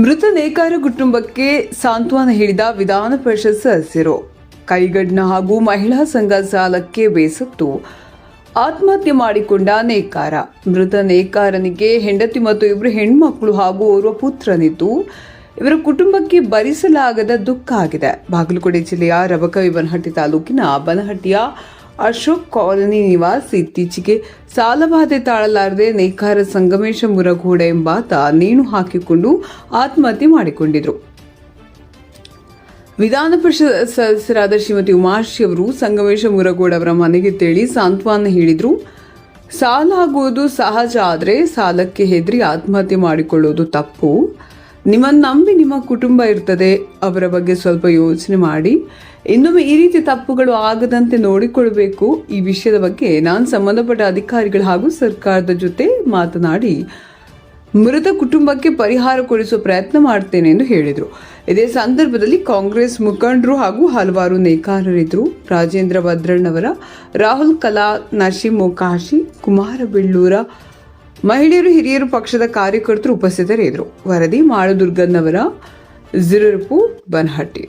ಮೃತ ನೇಕಾರ ಕುಟುಂಬಕ್ಕೆ ಸಾಂತ್ವನ ಹೇಳಿದ ವಿಧಾನ ಪರಿಷತ್ ಸದಸ್ಯರು. ಕೈಗಡ್ನ ಹಾಗೂ ಮಹಿಳಾ ಸಂಘ ಸಾಲಕ್ಕೆ ಬೇಸತ್ತು. ಆತ್ಮಹತ್ಯೆ ಮಾಡಿಕೊಂಡ ನೇಕಾರ. ಮೃತ ನೇಕಾರನಿಗೆ ಹೆಂಡತಿ ಮತ್ತು ಇಬ್ಬರು ಹೆಣ್ಮಕ್ಳು ಹಾಗೂ ಓರ್ವ ಪುತ್ರನಿದ್ದು. ಇವರ ಕುಟುಂಬಕ್ಕೆ ಭರಿಸಲಾಗದ ದುಃಖ ಆಗಿದೆ. ಬಾಗಲಕೋಟೆ ಜಿಲ್ಲೆಯ ರಬಕವಿ ಬನಹಟ್ಟಿ ತಾಲೂಕಿನ ಬನಹಟ್ಟಿಯ ಅಶೋಕ್ ಕಾಲೋನಿ ನಿವಾಸಿ ಇತ್ತೀಚೆಗೆ ಸಾಲಬಾಧೆ ತಾಳಲಾರದೆ ನೇಕಾರ ಸಂಗಮೇಶ ಮುರಗೋಡ ಎಂಬಾತ ನೇಣು ಹಾಕಿಕೊಂಡು ಆತ್ಮಹತ್ಯೆ ಮಾಡಿಕೊಂಡಿದ್ರು. ವಿಧಾನ ಪರಿಷತ್ ಸದಸ್ಯರಾದ ಶ್ರೀಮತಿ ಉಮಾಶ್ರೀ ಅವರು ಸಂಗಮೇಶ ಮುರಗೋಡ ಅವರ ಮನೆಗೆ ತೆಳಿ ಸಾಂತ್ವನ ಹೇಳಿದ್ರು. ಸಾಲ ಆಗುವುದು ಸಹಜ ಆದರೆ ಸಾಲಕ್ಕೆ ಹೆದರಿ ಆತ್ಮಹತ್ಯೆ ಮಾಡಿಕೊಳ್ಳುವುದು ತಪ್ಪು. ನಿಮ್ಮನ್ನು ನಂಬಿ ನಿಮ್ಮ ಕುಟುಂಬ ಇರ್ತದೆ, ಅವರ ಬಗ್ಗೆ ಸ್ವಲ್ಪ ಯೋಚನೆ ಮಾಡಿ. ಇನ್ನೊಮ್ಮೆ ಈ ರೀತಿ ತಪ್ಪುಗಳು ಆಗದಂತೆ ನೋಡಿಕೊಳ್ಬೇಕು. ಈ ವಿಷಯದ ಬಗ್ಗೆ ನಾನು ಸಂಬಂಧಪಟ್ಟ ಅಧಿಕಾರಿಗಳು ಹಾಗೂ ಸರ್ಕಾರದ ಜೊತೆ ಮಾತನಾಡಿ, ಮೃತ ಕುಟುಂಬಕ್ಕೆ ಪರಿಹಾರ ಕೊಡಿಸುವ ಪ್ರಯತ್ನ ಮಾಡ್ತೇನೆ ಎಂದು ಹೇಳಿದರು. ಇದೇ ಸಂದರ್ಭದಲ್ಲಿ ಕಾಂಗ್ರೆಸ್ ಮುಖಂಡರು ಹಾಗೂ ಹಲವಾರು ನೇಕಾರರಿದ್ದರು ರಾಜೇಂದ್ರ ಭದ್ರಣ್ಣವರ, ರಾಹುಲ್ ಕಲಾ, ನರಸಿಂಹ ಕಾಶಿ ಕುಮಾರ ಬೆಳ್ಳೂರ ಮಹಿಳೆಯರು ಹಿರಿಯರು ಪಕ್ಷದ ಕಾರ್ಯಕರ್ತರು ಉಪಸ್ಥಿತರಿದ್ದರು. ವರದಿ ಮಾಳದುರ್ಗನ್ನವರ ಜಿರರ್ಪು ಬನಹಟ್ಟಿ.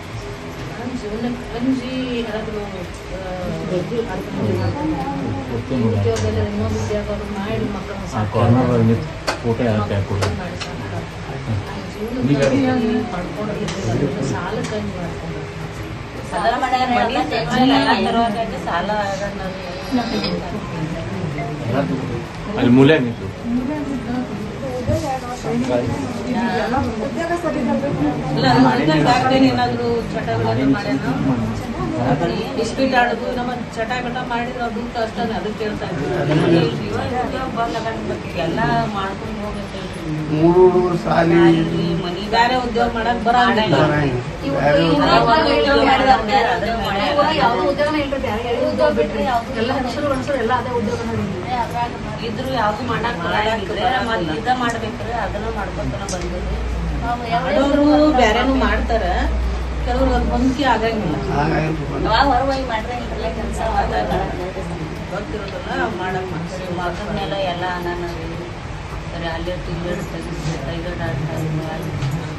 ಎಲ್ಲಿರ್ತೀರಿ ಬಡಿ ಮನೆ ಬಾಡಿಗೆ ಮನೆ ಬಾಡಿಗೆ ಮಗ ತಂಗಿ ಬರ್ರಿ ಬರ್ರಿ ಇದು ಬಾಳ ತಗೋ. ಬಾಯ್ಲಿ ಇದು ಬಾಯ್ ಇದು ಬಾಯ್ ಕುಂಡ್ರಿ ಅಲ್ಲಿ ತಂಗಿ ಫೋಟೋ ಯಾಕೆ ಹಾಕೊಡು ಅಲ್ಲಿ ಮೂಲೆ ನಿಂತು ಏನಾದ್ರು ಚಟಗಳು ಮಾಡ್ಯಾನ? ಇಸ್ಪೀಟ್ ಆಡೋದು ನಮ್ಮ ಚಟ ಗಟ ಮಾಡಿದ್ರೆ ಅದು ಕಷ್ಟ ಅದಕ್ಕೆ ಕೇಳ್ತಾ ಇದ್ವಿ ಎಲ್ಲ ಮಾಡ್ಕೊಂಡು ಹೋಗುತ್ತೆ ಮೂರು ಸಾಲಿ ಬೇರೆ ಉದ್ಯೋಗ ಮಾಡಕ್ ಬರಂಗಿಲ್ಲ. ಬೇರೆ ಇದ್ರು ಯಾವ್ದು ಮಾಡಕ್ ಬರಂಗಿದ್ರೆ ಮತ್ತೆ ಇದ ಮಾಡ್ಬೇಕ್ರಿ ಅದನ್ನ ಮಾಡ್ಕೊತಾನ ಮಾಡ್ತಾರ. ಕೆಲವ್ರು ಒಂದ್ ಹೊಂದಿಕೆ ಆಗಂಗಿಲ್ಲ. ಗೊತ್ತಿರೋದಲ್ಲ ಮಾಡಕ್ ಮಾಡ್ತಾರೆ. ಮಗನ್ನೆಲ್ಲ ಎಲ್ಲ ನಾನು ಸರಿ ಅಲ್ಲೇ ತಿಂಗಳು ತೆಗಿಸಿ ಕೈಗಡ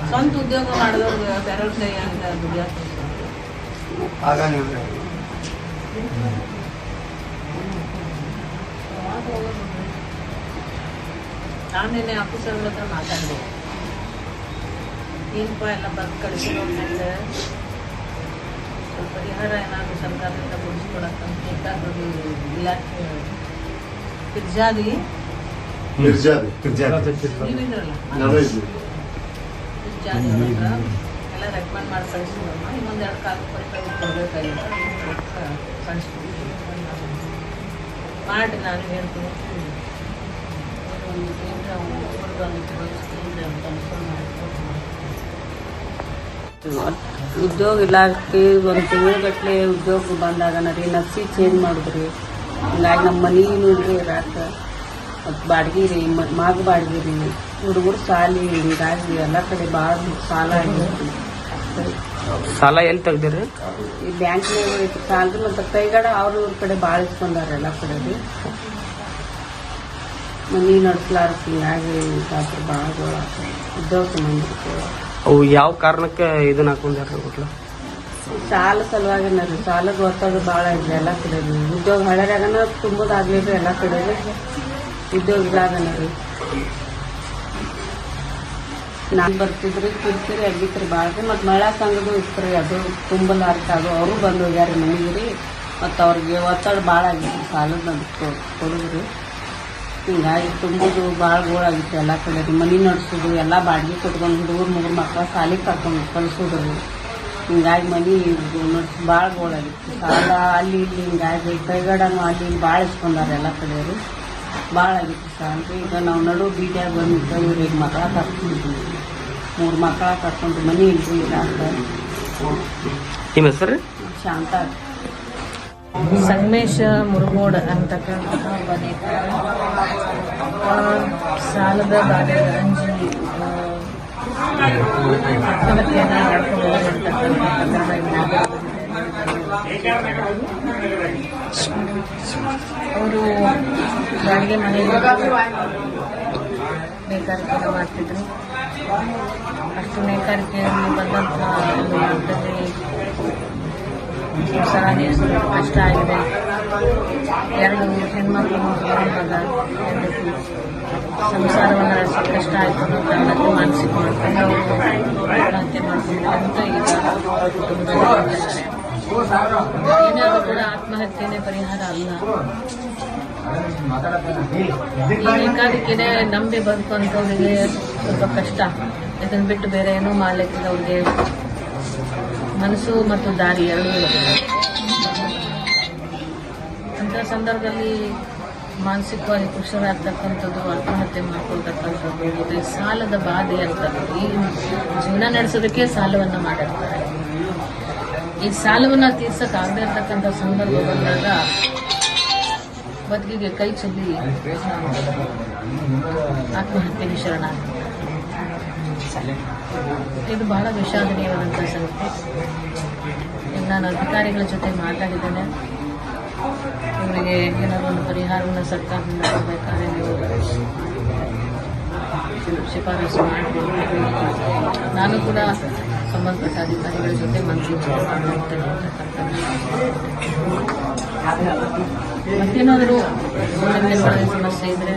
ಸ್ವಂತ ಉದ್ಯೋಗ ಮಾಡಿದವ್ರು ಬೇರೆಯವ್ರ ಕೈ ಹಂಗ ದುಡಿಯಾಕ ಆಗಂಗಿಲ್ಲ ನಾನು ನಿನ್ನೆ ಆಫೀಸರ್ಗಳ ಹತ್ರ ಮಾತಾಡಿದೆ. ಏನಪ್ಪ ಎಲ್ಲ ಬರ್ದು ಕಳಿಸಿರೋದ್ರಿಂದ ಸ್ವಲ್ಪ ಪರಿಹಾರ ಏನಾದ್ರು ಸರ್ಕಾರದಿಂದ ಕೊಡಿಸ್ಕೊಡಕ್ಕಂತ ಬೇಕಾದ್ರು ಇಲಾಖೆ ಪಿರ್ಜಾದಿ ಮಿರ್ಜಾದ್ ಎಲ್ಲ ರೆಕಮೆಂಡ್ ಮಾಡಿ ಕಳಿಸಿದ್ರಮ್ಮ ನಾನು ಹೇಳ್ತೀನಿ ಒಂದು ಕೇಂದ್ರ ಕೇಂದ್ರ ಉದ್ಯೋಗ ಇಲಾಖೆ ಒಂದು ತಿಂಗಳಗಟ್ಟಲೆ ಉದ್ಯೋಗ ಬಂದಾಗ ರೀ ನರ್ಸಿ ಚೇಂಜ್ ಮಾಡಿದ್ರಿ ಹಂಗಾಗಿ ನಮ್ಮ ಮನೆ ನೋಡ್ರಿ ರಾತ್ರಿ ಬಾಡ್ಗೆ ರೀ ಮಗ ಬಾಡ್ಗೆ ರೀ. ಹುಡುಗರು ಸಾಲಿ ಹಿಂಗಾಗಿ ಎಲ್ಲ ಕಡೆ ಭಾಳ ಸಾಲ ಆಗಿರ್ತೀವಿ ಸಾಲ ಎಲ್ಲಿ ತೆಗ್ದಿರಿ? ಈ ಬ್ಯಾಂಕ್ನಾಗ ಐತಿ ಸಾಲ ರೀ ಮತ್ತು ಕೈಗಡ ಅವ್ರ ಇವ್ರ ಕಡೆ ಭಾಳ ಇಸ್ಕೊಂಡಾರ ಎಲ್ಲ ಕಡೆ ರೀ. ಮನೆ ಹಿಂಗಾಗಿ ರಾತ್ರಿ ಭಾಳ ಗೋಳ. ಉದ್ಯೋಗ ಅವು ಯಾವ ಕಾರಣಕ್ಕೆ ಇದನ್ನ ಹಾಕೊಂಡಾರ ಒಟ್ಲ? ಸಾಲ ಸಲುವಾಗಿ ರೀ ಸಾಲದ ಒತ್ತಡ ಭಾಳ ಐತ್ರಿ ಎಲ್ಲ ಕಡೆ ಉದ್ಯೋಗ ಹಳ್ಳ್ಯಾಗನ ತುಂಬೋದಾಗ್ಲಿರಿ ಎಲ್ಲ ಕಡೆ ರೀ ಉದ್ಯೋಗ ಇಲ್ಲಾಗನ ರೀ. ನಾನು ಬರ್ತಿದ್ರಿ ಕಿರ್ಕಿರಿ ಆಗಿತ್ರಿ ಭಾಳ ಮತ್ತು ಮಹಿಳಾ ಸಂಘದ್ದು ಇತ್ತು ರೀ, ಅದು ತುಂಬಲಾರ್ಕ ಅದು. ಅವರು ಬಂದು ಹೋಗ್ಯಾರ ಮನೆಗೆ ರೀ. ಮತ್ತು ಅವ್ರಿಗೆ ಒತ್ತಡ ಭಾಳ ಆಗಿತ್ತು, ಸಾಲದ ಅದಕ್ಕೆ ಕೊಡುದ್ರಿ. ಹಿಂಗಾಗಿ ತುಂಬೋದು ಭಾಳ ಗೋಳಾಗಿತ್ತು ಎಲ್ಲ ಕಡೆ ರೀ. ಮನೆ ನಡ್ಸೋದು, ಎಲ್ಲ ಬಾಡಿಗೆ ಕೊಟ್ಕೊಂಡು ಹುಡುಗರು ಮೂರು ಮಕ್ಕಳ ಸಾಲಿಗೆ ಕರ್ಕೊಂಡು ಕಳಿಸೋದು ರೀ ಹಿಂಗಾಗಿ ಮನಿ ಭಾಳ ಗೋಳಾಗಿತ್ತು ಸಾಲ ಅಲ್ಲಿ ಇಲ್ಲಿ ಹಿಂಗಾಗಿ ಕೈಗಡನು ಅಲ್ಲಿ ಭಾಳ ಇಸ್ಕೊಂಡಾರೆ ಎಲ್ಲ ಕಡೆಯವರು ಭಾಳ ಆಗಿತ್ತು ಶಾಂತಿ ಈಗ ನಾವು ನಡು ಬೀಜಾಗ ಬಂದು ಇವ್ರಿಗೆ ಮಕ್ಕಳ ಕರ್ಕೊಂಡಿದ್ವಿ ಮೂರು ಮಕ್ಕಳ ಕರ್ಕೊಂಡು ಮನೆ ಇಲ್ರಿ ಅಂತ. ನಿಮ್ಮ ಹೆಸರು? ಶಾಂತ. ಸಂಗಮೇಶ ಮುರುಗೋಡ್ ಅಂತಕ್ಕಂತಹ ಆ, ಸಾಲದ ಬಾಧೆ ಅಂಜಿ ಆತ್ಮಹತ್ಯೆಯನ್ನ ಮಾಡ್ಕೊಂಡು ಹೋಗಿರ್ತಕ್ಕಂಥ ಪ್ರಕರಣ ಅವರು ಬಾಡಿಗೆ ಮನೆಯಲ್ಲಿ ನೇಕಾರಿಕೆ ಮಾಡ್ತಿದ್ರು. ಅಷ್ಟು ನೇಕಾರಿಕೆಯಲ್ಲಿ ಬಂದಂತಹ ಒಂದು ಕಷ್ಟ ಆಗಿದೆ. ಎರಡು ಹೆಣ್ಮಕ್ಳು ಮಗ ಹೆಂಡತಿ ಸಂಸಾರವನ್ನು ನಡೆಸಲು ಕಷ್ಟ ಆಯಿತು ಅನ್ನೋ ಮಾಡ್ಕೊಂಡು ಅವರು ಆತ್ಮಹತ್ಯೆ ಮಾಡ್ಕೊಂಡಿದ್ದಾರೆ ಅಂತ ಈಗ ಕುಟುಂಬದಲ್ಲಿ ಕೂಡ ಆತ್ಮಹತ್ಯೆನೇ ಪರಿಹಾರ ಅಲ್ಲ. ನಂಬಿ ಬದುಕುವಂಥವ್ರಿಗೆ ಸ್ವಲ್ಪ ಕಷ್ಟ. ಇದನ್ನು ಬಿಟ್ಟು ಬೇರೆ ಏನೂ ಮಾಡ್ಲಿಕ್ಕಿಲ್ಲ ಅವ್ರಿಗೆ. ಮನಸ್ಸು ಮತ್ತು ದಾರಿ ಎರಡೂ ಅಂಥ ಸಂದರ್ಭದಲ್ಲಿ ಮಾನಸಿಕವಾಗಿ ಕೃಷರಾಗ್ತಕ್ಕಂಥದ್ದು ಆತ್ಮಹತ್ಯೆ ಮಾಡ್ಕೊಳ್ತಕ್ಕಂಥದ್ದು ಸಾಲದ ಬಾಧೆ ಅಂತ ಈ ಜೀವನ ನಡೆಸೋದಕ್ಕೆ ಸಾಲವನ್ನು ಮಾಡಿರ್ತಾರೆ. ಈ ಸಾಲವನ್ನು ತೀರ್ಸಕ್ ಆಗದೆ ಇರ್ತಕ್ಕಂಥ ಸಂದರ್ಭ ಬಂದಾಗ ಬದುಕಿಗೆ ಕೈ ಚೆಲ್ಲಿ ಆತ್ಮಹತ್ಯೆಗೆ ಶರಣ ಇದು ಬಹಳ ವಿಷಾದನೀಯವಾದಂಥ ಸಂಗತಿ. ನಾನು ಅಧಿಕಾರಿಗಳ ಜೊತೆ ಮಾತಾಡಿದ್ದೇನೆ. ಇವರಿಗೆ ಏನಾದರೂ ಒಂದು ಪರಿಹಾರವನ್ನು ಸರ್ಕಾರದಿಂದ ಕೊಡಬೇಕಾದ್ರೆ ನೀವು ಶಿಫಾರಸು ಮಾಡಬೇಕು ನಾನು ಕೂಡ ಸಂಬಂಧಪಟ್ಟ ಅಧಿಕಾರಿಗಳ ಜೊತೆ ಮಂತ್ರಿ. ಮತ್ತೇನಾದರೂ ಸಮಸ್ಯೆ ಇದ್ರೆ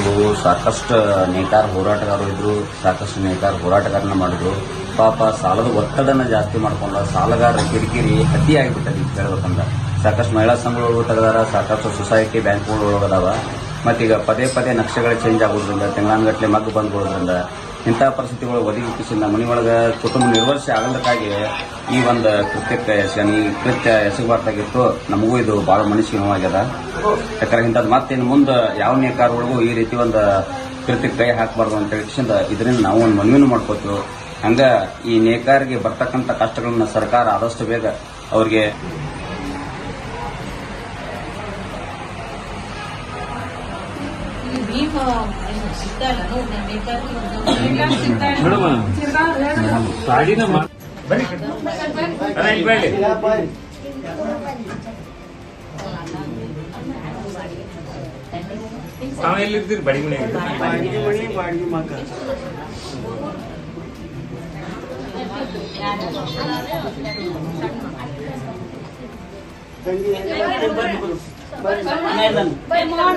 ಇವರು ಸಾಕಷ್ಟು ನೇಕಾರ ಹೋರಾಟಗಾರರು ಇದ್ರು, ಸಾಕಷ್ಟು ನೇಕಾರ ಹೋರಾಟಗಾರನ ಮಾಡಿದ್ರು. ಪಾಪ ಸಾಲದ ಒತ್ತಡನ ಜಾಸ್ತಿ ಮಾಡ್ಕೊಂಡ ಸಾಲಗಾರ ಕಿರಿಕಿರಿ ಅತಿ ಆಗಿಬಿಟ್ಟದ ಈಗ ಹೇಳ್ಬೇಕಂದ್ರ. ಸಾಕಷ್ಟು ಮಹಿಳಾ ಸಂಘಗಳು ತೆಗೆದಾರ, ಸಾಕಷ್ಟು ಸೊಸೈಟಿ ಬ್ಯಾಂಕ್ಗಳು ಒಳಗದಾವ ಮತ್ತೀಗ ಪದೇ ಪದೇ ನಕ್ಷೆಗಳು ಚೇಂಜ್ ಆಗೋದ್ರಿಂದ ತಿಂಗಳಾನ್ಗಟ್ಲೆ ಮಗ್ಗು ಬಂದ್ಬಿಡೋದ್ರಿಂದ ಇಂಥ ಪರಿಸ್ಥಿತಿಗಳು ಒದಗಿಸಿಂದ ಮನೆಯೊಳಗೆ ಕುಟುಂಬ ನಿರ್ವಹಿಸಿ ಆಗಲಕ್ಕಾಗಿ ಈ ಒಂದು ಕೃತ್ಯಕ್ಕೆ ಶನಿ ಕೃತ್ಯ ಎಸಗಬಾರ್ದಾಗಿತ್ತು ನಮಗೂ ಇದು ಭಾಳ ಮನಸ್ಸಿಗೆ ನೋವಾಗ್ಯದ ಯಾಕಂದ್ರೆ ಇಂಥದ್ದು ಮುಂದೆ ಯಾವ ನೇಕಾರಗಳಿಗೂ ಈ ರೀತಿ ಒಂದು ಕೃತ್ಯಕ್ಕೆ ಕೈ ಹಾಕಬಾರ್ದು ಅಂತ ಹೇಳಿಸಿಂದ ಇದರಿಂದ ನಾವು ಒಂದು ಮನವಿನೂ ಮಾಡ್ಕೋತೀವಿ ಹಂಗ ಈ ನೇಕಾರಿಗೆ ಬರ್ತಕ್ಕಂಥ ಕಷ್ಟಗಳನ್ನ ಸರ್ಕಾರ ಆದಷ್ಟು ಬೇಗ ಅವ್ರಿಗೆ ಬನ್ನಿ ತಾವು ಎಲ್ಲಿರ್ತೀರಿ ಬಡಿ ಮನೆ ಬಾಡಿಗೆ ಮಗ ತಂಗಿ ಬರ್ರಿ ಬರ್ರಿ ಇಲ್ಲಿ ಬಾಳ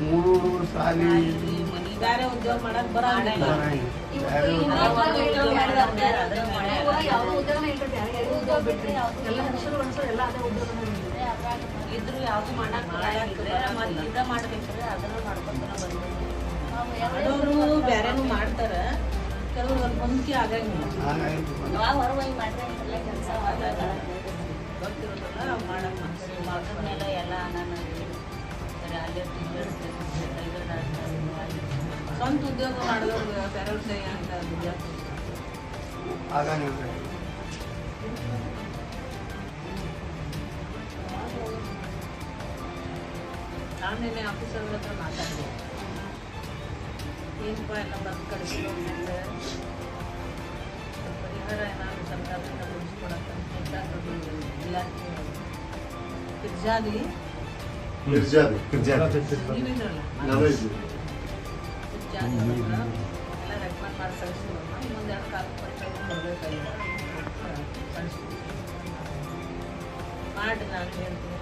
ಮೂರು ಸಾಲಿ ಇದ್ರು ಯಾವ್ದು ಮಾಡಕ್ ಮತ್ತೆ ಇದ ಮಾಡ್ಬೇಕ್ರೆ ಅದನ್ನ ಮಾಡ್ಕೊಂತ ಬಂದ್ವಿ ಮಾಡೋರು ಬೇರೆನೂ ಮಾಡ್ತಾರ. ಕೆಲವ್ರು ಒಂದು ಹೊಂದಿಕೆ ಆಗಂಗಿಲ್ಲ ಕೆಲಸ ಮಾಡಕ್ ಮಗನೆಲ್ಲ ಎಲ್ಲ ನಾನು ಸ್ವಂತ ಉದ್ಯೋಗ ಮಾಡಿದವ್ರು ಬೇರೆಯವ್ರ ಕೈ ಅಂತ ಬಿಜಾಪುರ ಆಗ ನೀವು ನಾನು ನಿನ್ನೆ ಆಫೀಸರ್ ಹತ್ರ ಮಾತಾಡಿದೆ ಏನಪ್ಪ ಎಲ್ಲ ಬಂದು ಕಳಿಸಿದ್ರು ಅಂದ್ರೆ ಪರಿಹಾರ ಏನಾದ್ರು ಸರ್ಕಾರದಿಂದ ಕೊಡಿಸ್ಕೊಡಕ್ಕಂತ ದೊಡ್ಡ ಇಲಾಖೆ ಮಿರ್ಜಾದಿ ಮಾಡಿ ನಾನು ಹೇಳ್ತೀನಿ